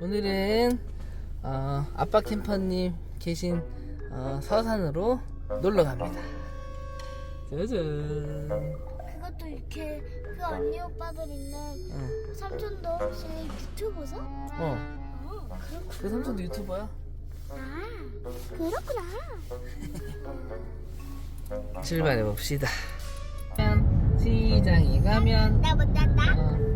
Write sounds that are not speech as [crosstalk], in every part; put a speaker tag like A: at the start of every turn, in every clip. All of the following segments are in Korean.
A: 오늘은 어, 아빠 캠퍼님 계신 어, 서산으로 놀러 갑니다. 짜잔.
B: 그것도 이렇게 그 언니 오빠들 있는
A: 어,
B: 삼촌도 혹시 유튜버서?
A: 어.
B: 어, 그렇구나.
A: 그 삼촌도 유튜버야?
B: 아, 그렇구나.
A: 출발해 봅시다. 시장에 가면
B: 나못 땄다.
A: 어,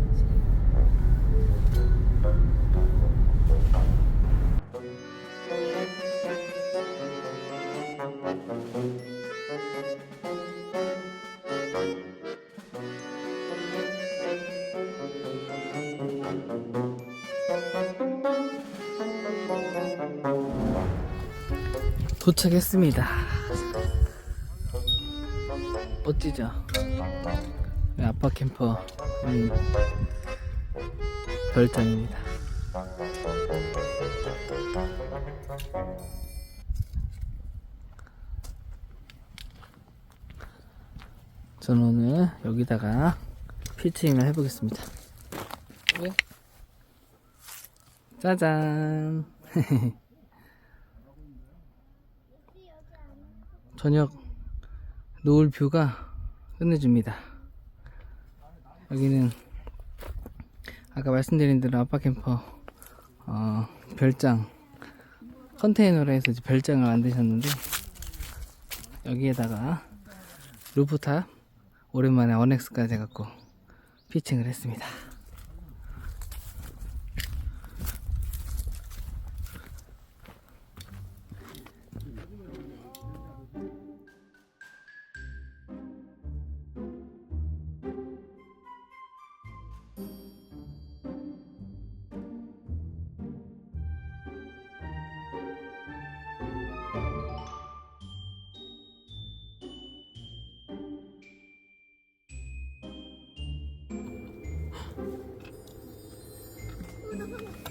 A: 도착했습니다. 멋지죠? 네, 아빠 캠퍼 음, 별장입니다. 저는 오늘 여기다가 피칭을 해보겠습니다. 왜? 짜잔! [laughs] 저녁 노을 뷰가 끝내줍니다. 여기는 아까 말씀드린 대로 아빠 캠퍼 어, 별장 컨테이너로 해서 별장을 만드셨는데 여기에다가 루프탑 오랜만에 어넥스까지 해갖고 피칭을 했습니다.
B: Thank you.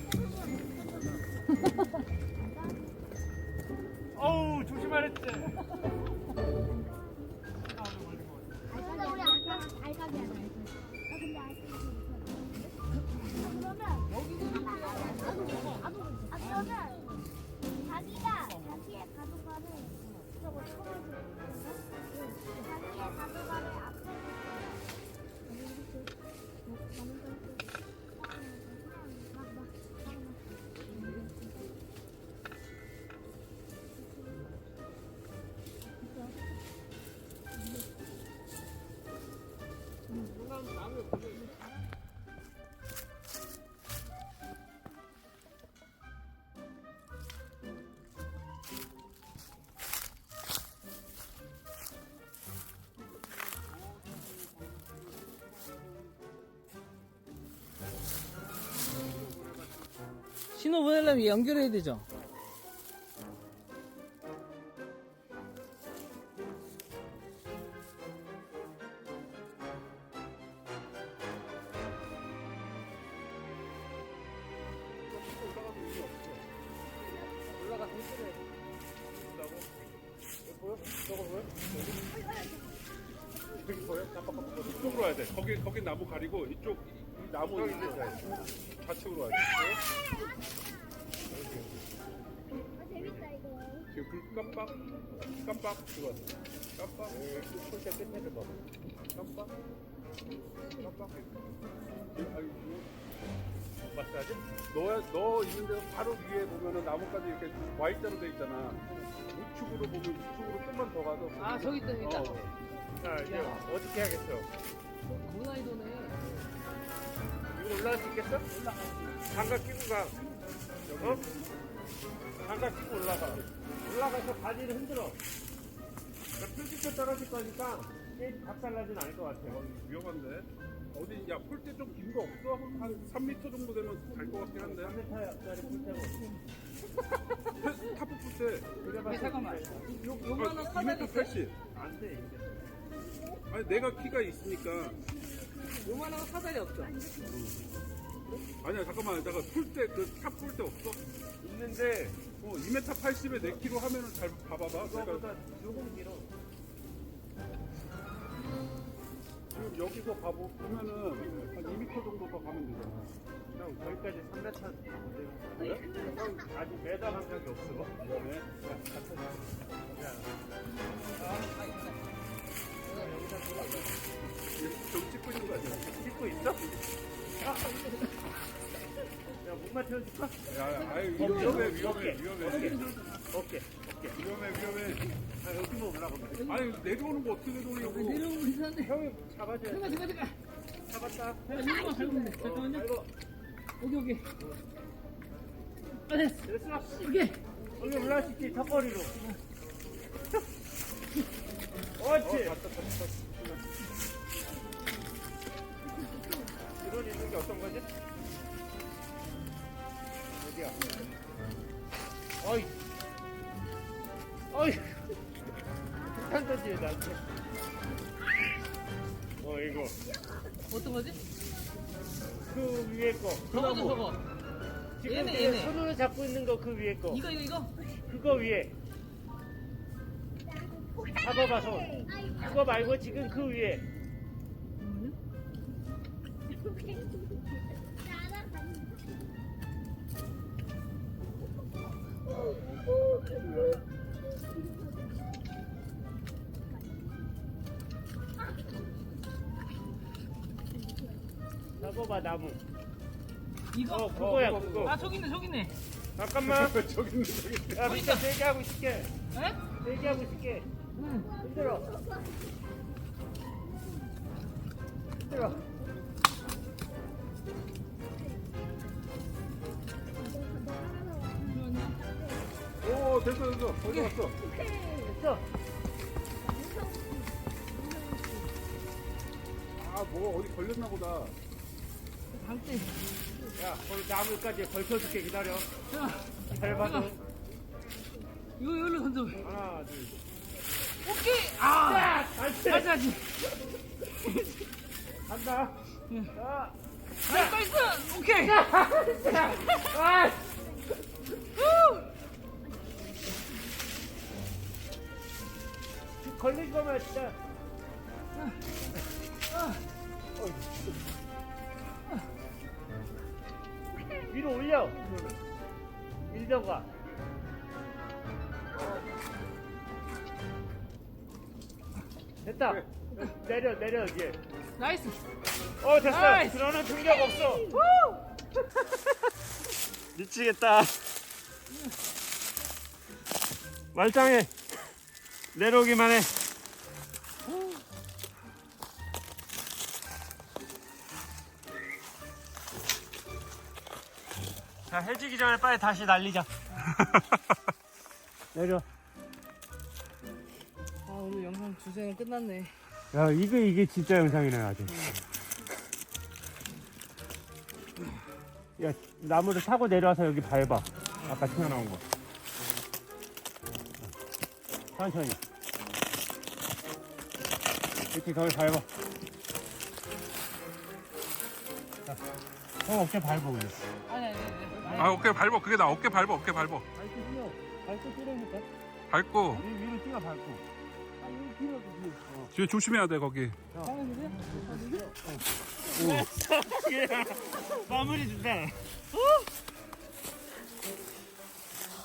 A: 신호 보내려면 연결해야 되죠?
C: 이쪽으로 와야 돼. 거기 거기 나무 가리고 이쪽 이 나무 있는 좌측으로 와야 돼.
B: 재밌다 이거.
C: 지금 불 깜빡 깜빡 들어왔어. 깜빡. 손자 끝내줘 봐. 깜빡. 깜빡. 아이고. 마사지? 너, 너 있는 데 바로 위에 보면은 나무까지 이렇게 Y자로 돼 있잖아. 우측으로 보면 우측으로 좀만 더 가서.
A: 아, 저기 있다, 저기 있다.
C: 어. 자, 이제 어떻게 하겠어? 올라갈 수 있겠어? 올라가. 장갑 끼고 가. 어? 장갑 끼고 올라가. 올라가서 바지를 흔들어. 풀집에 떨어질 거니까 게임 박살나진 않을 것 같아. 어, 위험한데? 어디, 야, 폴대 좀긴 거 없어? 한 3m 정도 되면 갈 것 같긴 한데. 3m짜리 폴대로. 타프 폴대.
A: 네, 잠깐만. 요,
C: 아,
A: 요만한
C: 2m
A: 사다리 있어?
C: 80. 안 돼, 이제. 아니, 내가 키가 있으니까.
A: 요만한 사다리 없죠?
C: 아니야 잠깐만. 내가 풀때 그 탑 풀 때 없어? 있는데 어 2m 80에 4kg 하면은 잘 봐봐봐. 내가 조금 길어. 지금 여기서 가보 보면은 한 2m 정도 더 가면 되잖아.
D: 형 거기까지 3m 형 아직 매달 감각이 없어. 위험해 좀 찍고 있는 거 아니야? 찍고 있어? 아. 야 목마 태워줄까?
C: 야, 아유,
D: 어,
C: 위험해, 위험해, 위험해.
D: 어깨 어깨
C: 위험해, 위험해.
D: 아 여기만 올라가면
C: 아니, 내려오는 거 어떻게 내려오냐고.
A: 내려오고.
D: 형이 잡아줘야 돼
A: 잠깐 잠깐 잠깐.
D: 잡았다
A: 내가 이거만 밟으면 돼. 잠깐만요.
D: 아이고
A: 오케이 오케이. 아 됐어.
D: 됐어
A: 오케이.
D: 여기 올라갈 수 있지 턱걸이로 이런 있는 게 어떤 거지? 어디야? 어이 어이 폭탄 던지네 나한테 어 이거
A: 어떤 거지?
D: 그 위에 거
A: 저거죠 저거.
D: 지금
A: 얘네,
D: 내가
A: 얘네.
D: 손으로 잡고 있는 거 그 위에 거
A: 이거 이거 이거.
D: 그거 위에 잡아봐 손 그거 말고 지금 그 위에 잡아봐 나무
A: 이거.
D: 어 그거야 그거
A: 아 저기 있네 저기 있네.
D: 잠깐만 [laughs]
C: 저기 있는, 저기 있는.
D: 야 밑에 세게 하고 있을게
A: 에?
D: 세게 하고 있을게 흔들어
C: 오, 됐어, 됐어. 거기 왔어.
D: 됐어
C: 아, 뭐가 어디 걸렸나 보다.
A: 방대.
D: 야 거기 나무까지 걸쳐줄게 기다려
A: 자.
D: 잘 봐줘
A: 이거 이걸로 던져.
D: 하나 둘
A: 오케이. 아.
D: 다시
A: 다시.
D: 간다
A: 응.
D: 자
A: 나이스 나이스. 오케이.
D: 아!
A: 후.
D: 걸린 거면 진짜
A: 아.
D: 위로 올려 밀려가 됐다. 내려 내려 이제.
A: 나이스.
D: 어 됐어.
A: 나이스.
D: 그러는 충격 없어. [laughs] 미치겠다. 말짱해. 내려오기만 해. 자, 해지기 전에 빨리 다시 날리자. [laughs] 내려.
A: 아 주제는 끝났네.
D: 야, 이게, 이게 진짜 영상이네, 아주. 야, 나무를 타고 내려와서 여기 밟아. 아까 튀어나온 거. 천천히. 이렇게 거기 밟아. 자, 형 어깨 밟아, 그냥.
A: 아니 아니 아니.
C: 아, 어깨 밟어. 그게 나 어깨 밟어, 어깨 밟어.
D: 밟고 뛰어. 밟고 뛰라니까.
C: 밟고.
D: 위, 위로 뛰어, 밟고.
C: 뒤에 조심해야 돼, 거기.
D: 마무리 준다.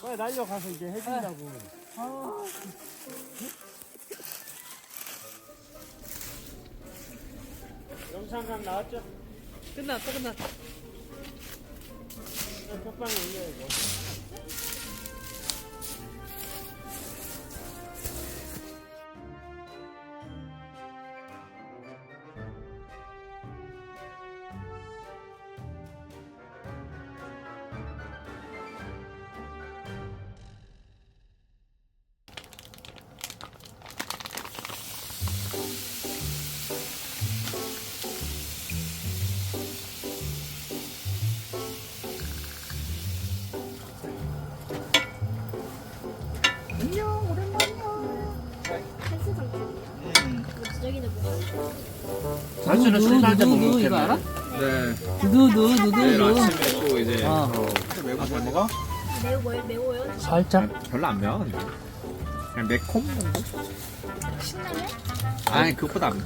D: 빨리 날려가서 이제 해준다고. 영상각 나왔죠?
A: 끝났다 끝났다.
D: 톡방에 올려 이거. 자주는 술 한잔
A: 누구
D: 먹는
A: 이거 알아?
E: 네.
A: 누누 누누
E: 내일
A: 누.
E: 아침에 또 이제
A: 어.
E: 매운 잘 먹어?
B: 매우 뭐 매워요?
A: 살짝.
E: 별로 안 매워. 근데. 그냥 매콤 정도?
B: 신나요?
E: 아니 그것보다 안 매.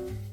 A: Thank you.